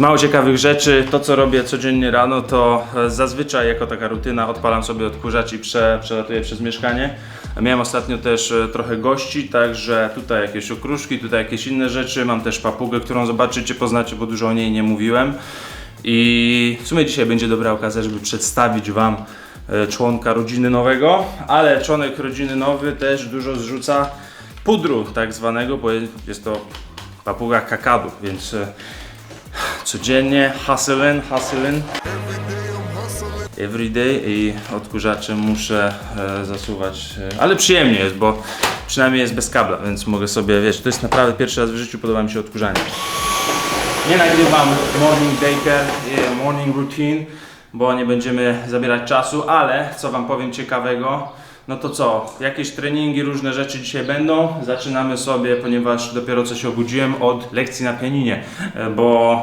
Mało ciekawych rzeczy, to co robię codziennie rano, to e, zazwyczaj jako taka rutyna odpalam sobie odkurzacz i prze, przelatuję przez mieszkanie. Miałem ostatnio też e, trochę gości, także tutaj jakieś okruszki, tutaj jakieś inne rzeczy. Mam też papugę, którą zobaczycie, poznacie, bo dużo o niej nie mówiłem. I w sumie dzisiaj będzie dobra okazja, żeby przedstawić Wam e, członka rodziny nowego, ale członek rodziny nowy też dużo zrzuca pudru tak zwanego, bo jest to papuga kakadu, więc codziennie hustling, hustling everyday i odkurzaczem muszę e, zasuwać, e, ale przyjemnie jest, bo przynajmniej jest bez kabla, więc mogę sobie, wiesz, to jest naprawdę pierwszy raz w życiu podoba mi się odkurzanie. Nie nagrywam morning baker, e, morning routine, bo nie będziemy zabierać czasu, ale co wam powiem ciekawego, no to co, jakieś treningi, różne rzeczy dzisiaj będą. Zaczynamy sobie, ponieważ dopiero co się obudziłem od lekcji na pianinie, e, bo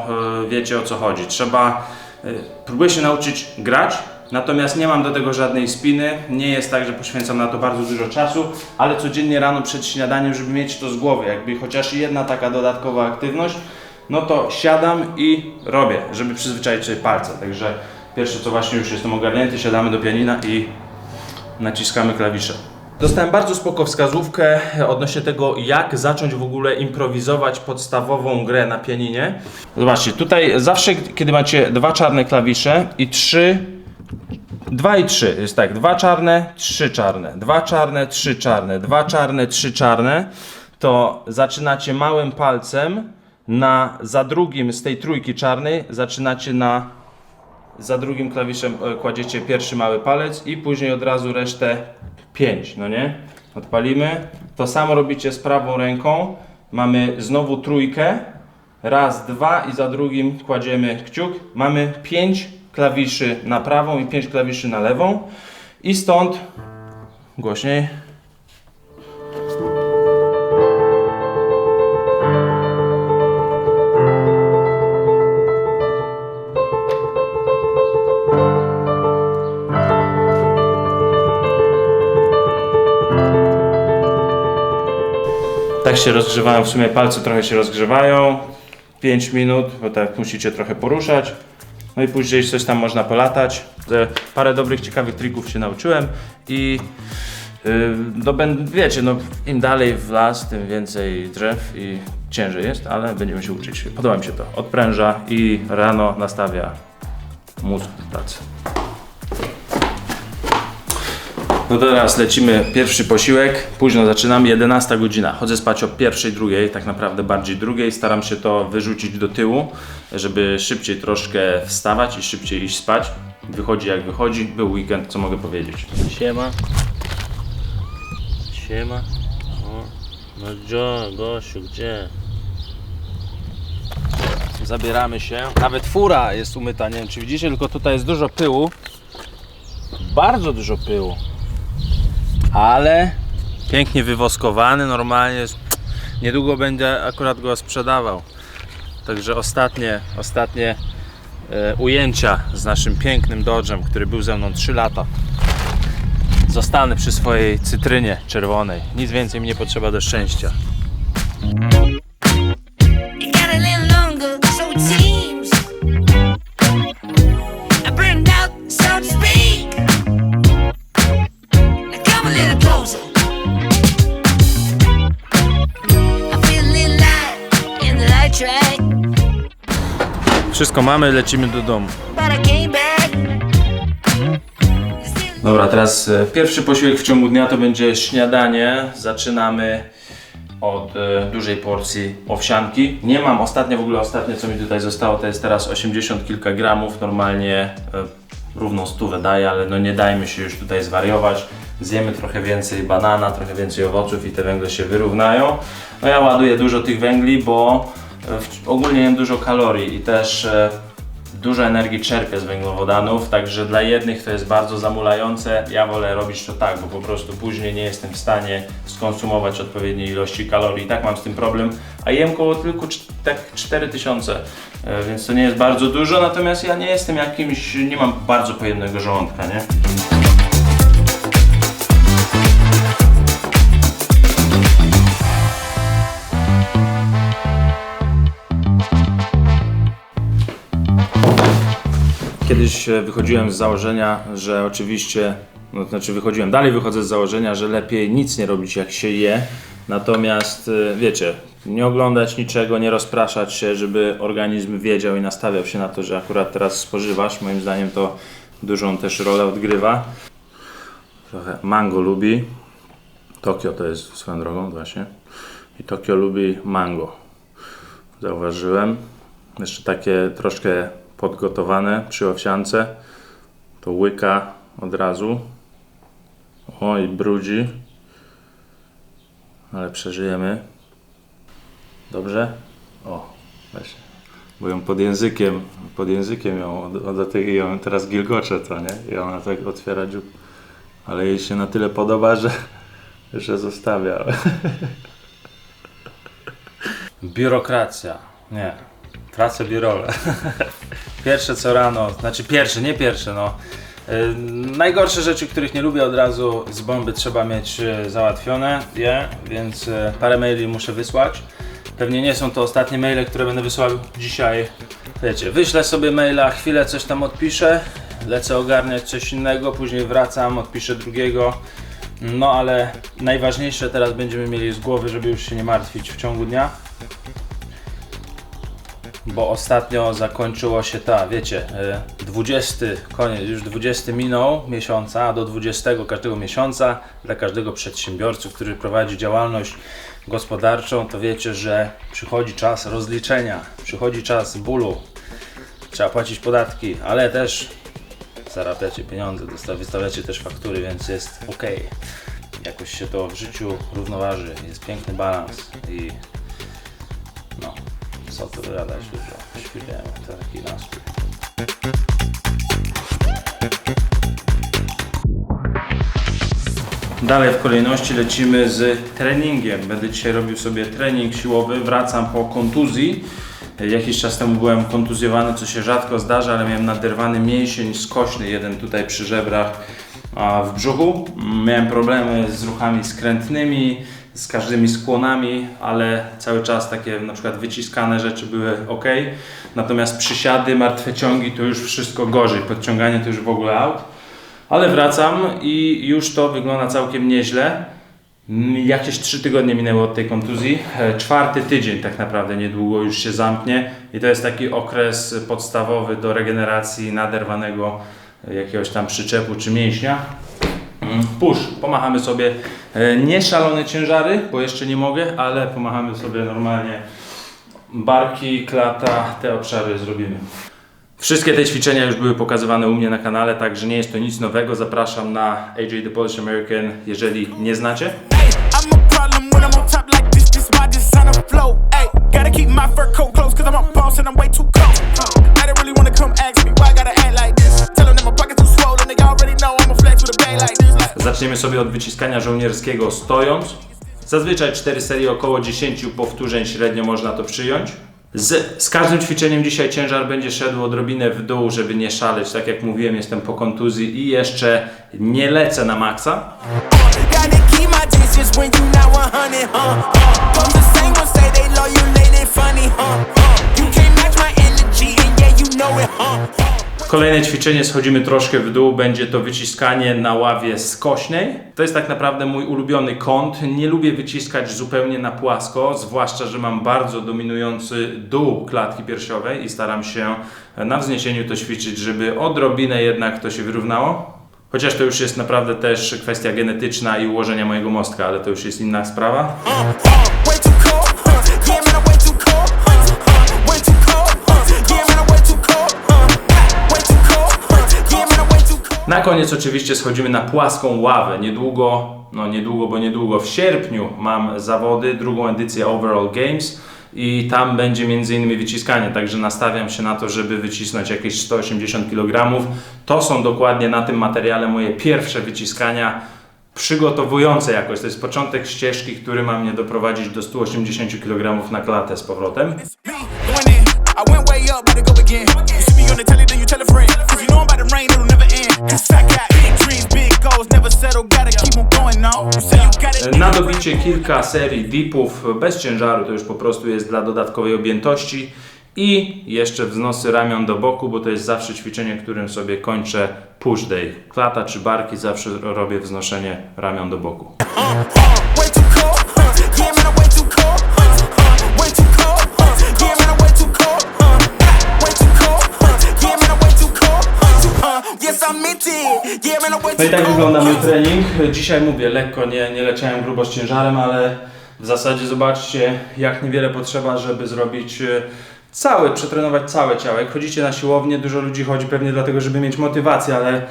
e, wiecie o co chodzi. Trzeba, e, próbuję się nauczyć grać, Natomiast nie mam do tego żadnej spiny, nie jest tak, że poświęcam na to bardzo dużo czasu, ale codziennie rano przed śniadaniem, żeby mieć to z głowy, jakby chociaż jedna taka dodatkowa aktywność, no to siadam i robię, żeby przyzwyczaić sobie palce. Także pierwsze co właśnie już jestem ogarnięty, siadamy do pianina i naciskamy klawisze. Dostałem bardzo spoko wskazówkę odnośnie tego, jak zacząć w ogóle improwizować podstawową grę na pianinie. Zobaczcie, tutaj zawsze, kiedy macie dwa czarne klawisze i trzy, dwa i trzy, jest tak, dwa czarne, trzy czarne, dwa czarne, trzy czarne, dwa czarne, trzy czarne, to zaczynacie małym palcem na, za drugim z tej trójki czarnej, zaczynacie na za drugim klawiszem e, kładziecie pierwszy mały palec i później od razu resztę 5, no nie? Odpalimy. To samo robicie z prawą ręką. Mamy znowu trójkę. Raz, dwa i za drugim kładziemy kciuk. Mamy 5 klawiszy na prawą i 5 klawiszy na lewą. I stąd głośniej. Się rozgrzewają, w sumie palce trochę się rozgrzewają. 5 minut, bo tak musicie trochę poruszać. No i później coś tam można polatać. Parę dobrych, ciekawych trików się nauczyłem i yy, no, wiecie, no, im dalej w las, tym więcej drzew i ciężej jest, ale będziemy się uczyć. Podoba mi się to. Odpręża i rano nastawia mózg do pracy. No teraz lecimy pierwszy posiłek, późno zaczynam, 11 godzina. Chodzę spać o pierwszej, drugiej, tak naprawdę bardziej drugiej. Staram się to wyrzucić do tyłu, żeby szybciej troszkę wstawać i szybciej iść spać. Wychodzi jak wychodzi, był weekend, co mogę powiedzieć. Siema. Siema. O, no gdzie, Gosiu, gdzie? Zabieramy się. Nawet fura jest umyta, nie wiem czy widzicie, tylko tutaj jest dużo pyłu. Bardzo dużo pyłu. Ale pięknie wywoskowany, normalnie. Niedługo będę akurat go sprzedawał. Także ostatnie, ostatnie e, ujęcia z naszym pięknym Dodge'em, który był ze mną 3 lata. Zostanę przy swojej cytrynie czerwonej. Nic więcej mi nie potrzeba do szczęścia. Wszystko mamy, lecimy do domu. Dobra, teraz e, pierwszy posiłek w ciągu dnia to będzie śniadanie. Zaczynamy od e, dużej porcji owsianki. Nie mam ostatnio, w ogóle ostatnie co mi tutaj zostało to jest teraz 80 kilka gramów. Normalnie e, równą stówę daję, ale no nie dajmy się już tutaj zwariować. Zjemy trochę więcej banana, trochę więcej owoców i te węgle się wyrównają. No ja ładuję dużo tych węgli, bo ogólnie jem dużo kalorii i też e, dużo energii czerpię z węglowodanów, także dla jednych to jest bardzo zamulające. Ja wolę robić to tak, bo po prostu później nie jestem w stanie skonsumować odpowiedniej ilości kalorii. I tak mam z tym problem, a jem koło tylko tak 4000, e, więc to nie jest bardzo dużo, natomiast ja nie jestem jakimś, nie mam bardzo pojemnego żołądka, nie? Kiedyś e, wychodziłem z założenia, że oczywiście, no znaczy wychodziłem, dalej wychodzę z założenia, że lepiej nic nie robić jak się je. Natomiast e, wiecie, nie oglądać niczego, nie rozpraszać się, żeby organizm wiedział i nastawiał się na to, że akurat teraz spożywasz. Moim zdaniem to dużą też rolę odgrywa. Trochę mango lubi. Tokio to jest swoją drogą właśnie. I Tokio lubi mango. Zauważyłem. Jeszcze takie troszkę podgotowane przy owsiance. To łyka od razu. Oj, brudzi. Ale przeżyjemy. Dobrze? O, właśnie. Bo ją pod językiem, pod językiem ją, od, od tej, ją teraz gilgocze to, nie? I ona tak otwiera dziób. Ale jej się na tyle podoba, że, że zostawia. Biurokracja. Nie. Prace biurowe. pierwsze co rano, znaczy pierwsze, nie pierwsze, no. Yy, najgorsze rzeczy, których nie lubię od razu z bomby trzeba mieć yy, załatwione, je, więc yy, parę maili muszę wysłać. Pewnie nie są to ostatnie maile, które będę wysłał dzisiaj. Wiecie, wyślę sobie maila, chwilę coś tam odpiszę, lecę ogarniać coś innego, później wracam, odpiszę drugiego. No ale najważniejsze teraz będziemy mieli z głowy, żeby już się nie martwić w ciągu dnia bo ostatnio zakończyło się ta, wiecie, y, 20, koniec, już 20 minął miesiąca, a do 20 każdego miesiąca dla każdego przedsiębiorcy, który prowadzi działalność gospodarczą, to wiecie, że przychodzi czas rozliczenia, przychodzi czas bólu, trzeba płacić podatki, ale też zarabiacie pieniądze, wystawiacie też faktury, więc jest ok. Jakoś się to w życiu równoważy, jest piękny balans i tu gadać dużo, świrujemy, to taki nastrój. Dalej w kolejności lecimy z treningiem. Będę dzisiaj robił sobie trening siłowy. Wracam po kontuzji. Jakiś czas temu byłem kontuzjowany, co się rzadko zdarza, ale miałem naderwany mięsień skośny, jeden tutaj przy żebrach, w brzuchu. Miałem problemy z ruchami skrętnymi, z każdymi skłonami, ale cały czas takie na przykład wyciskane rzeczy były ok. Natomiast przysiady, martwe ciągi to już wszystko gorzej. Podciąganie to już w ogóle out. Ale wracam i już to wygląda całkiem nieźle. Jakieś 3 tygodnie minęły od tej kontuzji. E, Czwarty tydzień tak naprawdę niedługo już się zamknie i to jest taki okres podstawowy do regeneracji naderwanego jakiegoś tam przyczepu czy mięśnia. Mm, Push, pomachamy sobie nie szalone ciężary, bo jeszcze nie mogę, ale pomachamy sobie normalnie barki, klata, te obszary zrobimy. Wszystkie te ćwiczenia już były pokazywane u mnie na kanale, także nie jest to nic nowego. Zapraszam na AJ The Polish American, jeżeli nie znacie. Ay, Zaczniemy sobie od wyciskania żołnierskiego stojąc. Zazwyczaj 4 serie, około 10 powtórzeń średnio można to przyjąć. Z, z każdym ćwiczeniem dzisiaj ciężar będzie szedł odrobinę w dół, żeby nie szaleć. Tak jak mówiłem, jestem po kontuzji i jeszcze nie lecę na maksa. distance when you not 100, huh? huh. From the same ones say they loyal, they they funny, huh? huh. You can't match my energy, and yeah, you know it, huh? Kolejne ćwiczenie schodzimy troszkę w dół, będzie to wyciskanie na ławie skośnej. To jest tak naprawdę mój ulubiony kąt. Nie lubię wyciskać zupełnie na płasko, zwłaszcza, że mam bardzo dominujący dół klatki piersiowej i staram się na wzniesieniu to ćwiczyć, żeby odrobinę jednak to się wyrównało. Chociaż to już jest naprawdę też kwestia genetyczna i ułożenia mojego mostka, ale to już jest inna sprawa. Na koniec oczywiście schodzimy na płaską ławę. Niedługo, no niedługo, bo niedługo w sierpniu mam zawody, drugą edycję Overall Games i tam będzie m.in. wyciskanie, także nastawiam się na to, żeby wycisnąć jakieś 180 kg. To są dokładnie na tym materiale moje pierwsze wyciskania przygotowujące jakoś. To jest początek ścieżki, który ma mnie doprowadzić do 180 kg na klatę z powrotem. Cause I got big dreams, big goals, never settle, gotta keep on going. You say you got it. Na dobicie kilka serii dipów bez ciężaru, to już po prostu jest dla dodatkowej objętości. I jeszcze wznosy ramion do boku, bo to jest zawsze ćwiczenie, którym sobie kończę push day. Klata czy barki, zawsze robię wznoszenie ramion do boku. Way too No i tak wygląda mój trening. Dzisiaj mówię, lekko nie, nie leciałem grubo z ciężarem, ale w zasadzie zobaczcie, jak niewiele potrzeba, żeby zrobić e, całe, przetrenować całe ciało. Jak chodzicie na siłownię, dużo ludzi chodzi pewnie dlatego, żeby mieć motywację, ale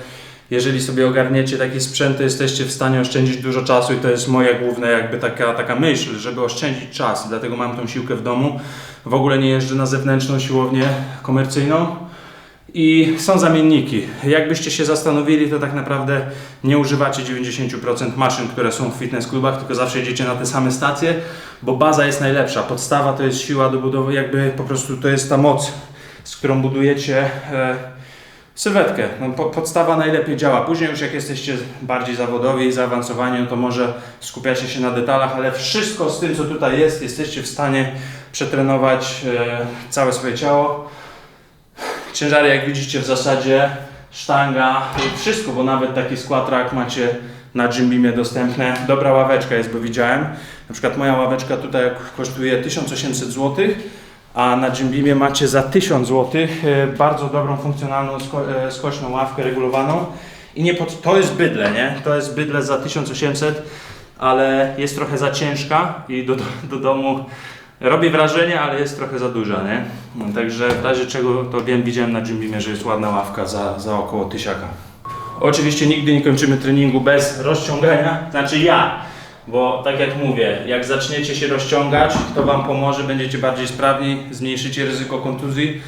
jeżeli sobie ogarniecie taki sprzęt, to jesteście w stanie oszczędzić dużo czasu i to jest moja główna jakby taka, taka myśl, żeby oszczędzić czas. Dlatego mam tą siłkę w domu. W ogóle nie jeżdżę na zewnętrzną siłownię komercyjną. I są zamienniki. Jakbyście się zastanowili, to tak naprawdę nie używacie 90% maszyn, które są w fitness klubach, tylko zawsze idziecie na te same stacje, bo baza jest najlepsza. Podstawa to jest siła do budowy, jakby po prostu to jest ta moc, z którą budujecie e, sylwetkę. No, po, podstawa najlepiej działa. Później już jak jesteście bardziej zawodowi i zaawansowani, no to może skupiacie się na detalach, ale wszystko z tym, co tutaj jest, jesteście w stanie przetrenować e, całe swoje ciało. Ciężary jak widzicie w zasadzie sztanga, wszystko, bo nawet taki skład rack macie na Jim Beamie dostępne. Dobra ławeczka jest, bo widziałem. Na przykład moja ławeczka tutaj kosztuje 1800 zł, a na Jim Beamie macie za 1000 zł e, bardzo dobrą, funkcjonalną, e, skośną ławkę regulowaną. I nie pod... to jest bydle, nie? To jest bydle za 1800, ale jest trochę za ciężka i do, do, do domu Robi wrażenie, ale jest trochę za duża, nie? Także w razie czego to wiem, widziałem na Beamie, że jest ładna ławka za, za około tysiaka. Oczywiście nigdy nie kończymy treningu bez rozciągania, znaczy ja, bo tak jak mówię, jak zaczniecie się rozciągać, to Wam pomoże, będziecie bardziej sprawni, zmniejszycie ryzyko kontuzji,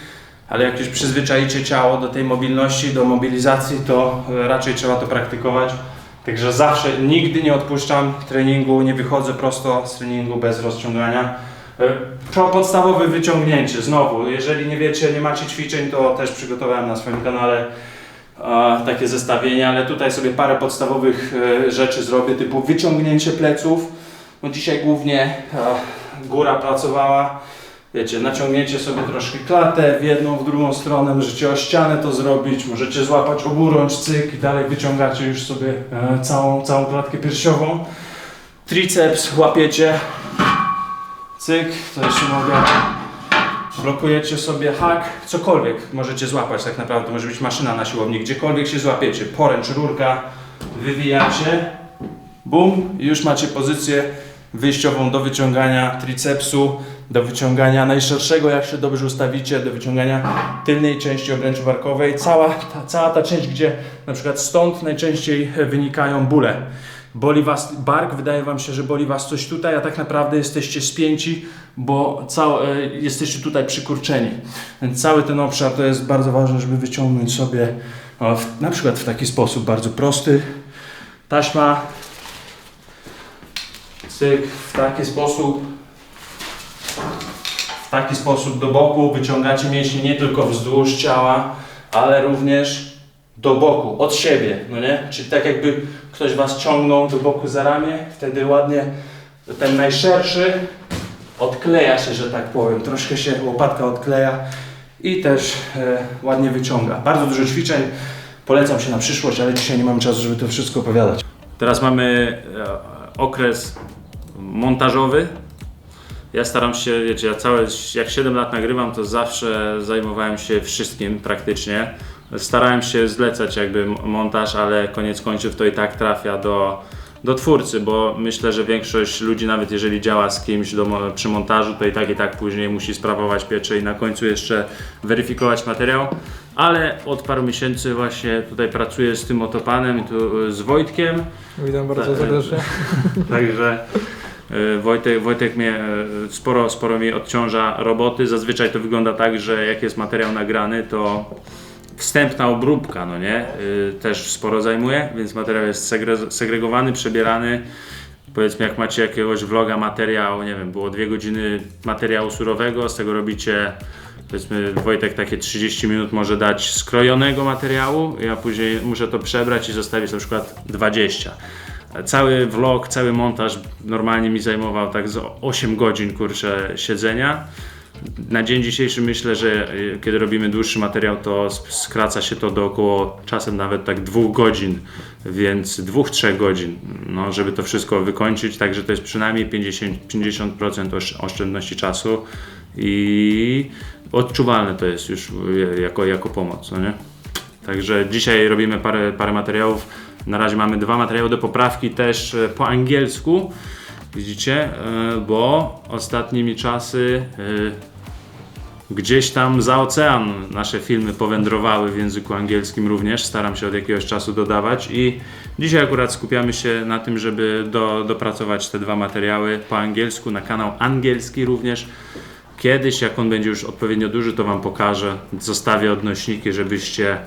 ale jak już przyzwyczaicie ciało do tej mobilności, do mobilizacji, to e, raczej trzeba to praktykować. Także zawsze, nigdy nie odpuszczam treningu, nie wychodzę prosto z treningu bez rozciągania. E, To podstawowe wyciągnięcie, znowu, jeżeli nie wiecie, nie macie ćwiczeń, to też przygotowałem na swoim kanale e, takie zestawienie, ale tutaj sobie parę podstawowych e, rzeczy zrobię, typu wyciągnięcie pleców. No dzisiaj głównie góra pracowała. Wiecie, naciągnięcie sobie troszkę klatę w jedną, w drugą stronę, możecie o ścianę to zrobić, możecie złapać oburącz, cyk i dalej wyciągacie już sobie całą, całą klatkę piersiową. Triceps łapiecie, cyk, to jeszcze mogę, blokujecie sobie hak, cokolwiek możecie złapać tak naprawdę, może być maszyna na siłowni, gdziekolwiek się złapiecie, poręcz, rurka, wywijacie, bum, i już macie pozycję wyjściową do wyciągania tricepsu, do wyciągania najszerszego, jak się dobrze ustawicie, do wyciągania tylnej części obręczy barkowej. Cała ta, cała ta część, gdzie na przykład stąd najczęściej wynikają bóle. Boli was bark, wydaje wam się, że boli was coś tutaj, a tak naprawdę jesteście spięci, bo cał, e, jesteście tutaj przykurczeni. Więc cały ten obszar to jest bardzo ważne, żeby wyciągnąć sobie w, na przykład w taki sposób bardzo prosty. Taśma, cyk, w taki sposób w taki sposób do boku wyciągacie mięśnie nie tylko wzdłuż ciała, ale również do boku, od siebie, no nie? Czyli tak jakby ktoś Was ciągnął do boku za ramię, wtedy ładnie ten najszerszy odkleja się, że tak powiem, troszkę się łopatka odkleja i też e, ładnie wyciąga. Bardzo dużo ćwiczeń, polecam się na przyszłość, ale dzisiaj nie mam czasu, żeby to wszystko opowiadać. Teraz mamy e, okres montażowy, ja staram się, wiecie, ja całe, jak 7 lat nagrywam, to zawsze zajmowałem się wszystkim praktycznie. Starałem się zlecać jakby montaż, ale koniec końców to i tak trafia do, do twórcy, bo myślę, że większość ludzi, nawet jeżeli działa z kimś do, przy montażu, to i tak i tak później musi sprawować pieczę i na końcu jeszcze weryfikować materiał. Ale od paru miesięcy właśnie tutaj pracuję z tym otopanem tu z Wojtkiem. Witam bardzo serdecznie. Także e, Wojtek, Wojtek mnie e, sporo, sporo mi odciąża roboty. Zazwyczaj to wygląda tak, że jak jest materiał nagrany, to wstępna obróbka, no nie, y, też sporo zajmuje, więc materiał jest segre- segregowany, przebierany. Powiedzmy, jak macie jakiegoś vloga, materiał, nie wiem, było dwie godziny materiału surowego, z tego robicie, powiedzmy, Wojtek takie 30 minut może dać skrojonego materiału, ja później muszę to przebrać i zostawić na przykład 20. Cały vlog, cały montaż normalnie mi zajmował tak z 8 godzin, kurczę, siedzenia. Na dzień dzisiejszy myślę, że y, kiedy robimy dłuższy materiał, to sk- skraca się to do około czasem nawet tak dwóch godzin, więc dwóch, trzech godzin, no, żeby to wszystko wykończyć, także to jest przynajmniej 50%, 50% osz- oszczędności czasu i odczuwalne to jest już y, jako, jako pomoc, no nie? Także dzisiaj robimy parę, parę materiałów. Na razie mamy dwa materiały do poprawki też e, po angielsku. Widzicie, E, bo ostatnimi czasy e, gdzieś tam za ocean nasze filmy powędrowały w języku angielskim również. Staram się od jakiegoś czasu dodawać i dzisiaj akurat skupiamy się na tym, żeby do, dopracować te dwa materiały po angielsku na kanał angielski również. Kiedyś, jak on będzie już odpowiednio duży, to Wam pokażę. Zostawię odnośniki, żebyście,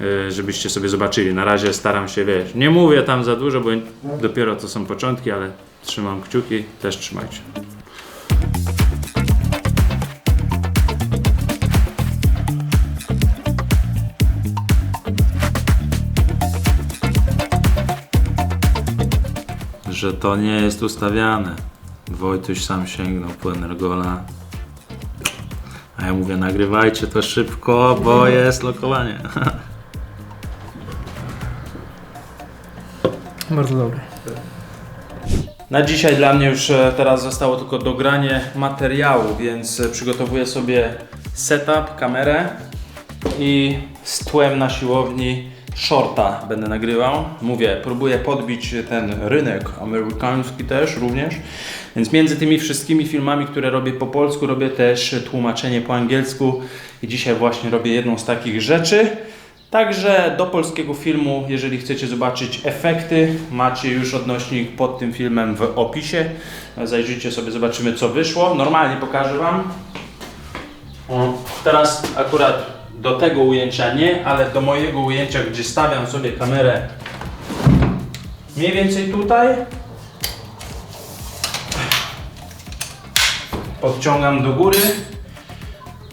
e, żebyście sobie zobaczyli. Na razie staram się, wiesz, nie mówię tam za dużo, bo dopiero to są początki, ale trzymam kciuki, też trzymajcie. Że to nie jest ustawiane. Wojtuś sam sięgnął po Energola. A ja mówię, nagrywajcie to szybko, bo jest lokowanie. Bardzo dobry. Na dzisiaj dla mnie już e, teraz zostało tylko dogranie materiału, więc e, przygotowuję sobie setup, kamerę i z tłem na siłowni shorta będę nagrywał. Mówię, próbuję podbić ten rynek amerykański też również. Więc między tymi wszystkimi filmami, które robię po polsku, robię też tłumaczenie po angielsku i dzisiaj właśnie robię jedną z takich rzeczy. Także do polskiego filmu, jeżeli chcecie zobaczyć efekty, macie już odnośnik pod tym filmem w opisie. Zajrzyjcie sobie, zobaczymy co wyszło. Normalnie pokażę Wam. Teraz akurat do tego ujęcia nie, ale do mojego ujęcia, gdzie stawiam sobie kamerę mniej więcej tutaj. Podciągam do góry.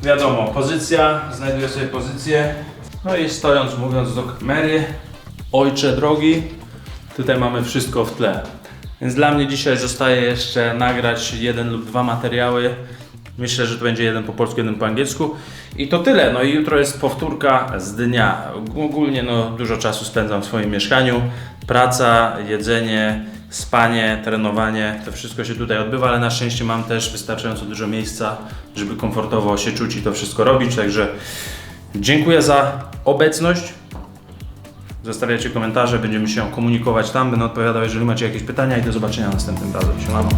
Wiadomo, pozycja, znajduję sobie pozycję. No i stojąc, mówiąc do kamery, ojcze drogi, tutaj mamy wszystko w tle. Więc dla mnie dzisiaj zostaje jeszcze nagrać jeden lub dwa materiały. Myślę, że to będzie jeden po polsku, jeden po angielsku. I to tyle. No i jutro jest powtórka z dnia. Ogólnie no, dużo czasu spędzam w swoim mieszkaniu. Praca, jedzenie, spanie, trenowanie, to wszystko się tutaj odbywa, ale na szczęście mam też wystarczająco dużo miejsca, żeby komfortowo się czuć i to wszystko robić. Także dziękuję za obecność. Zostawiacie komentarze, będziemy się komunikować tam, będę odpowiadał, jeżeli macie jakieś pytania i do zobaczenia następnym razem. Siemano.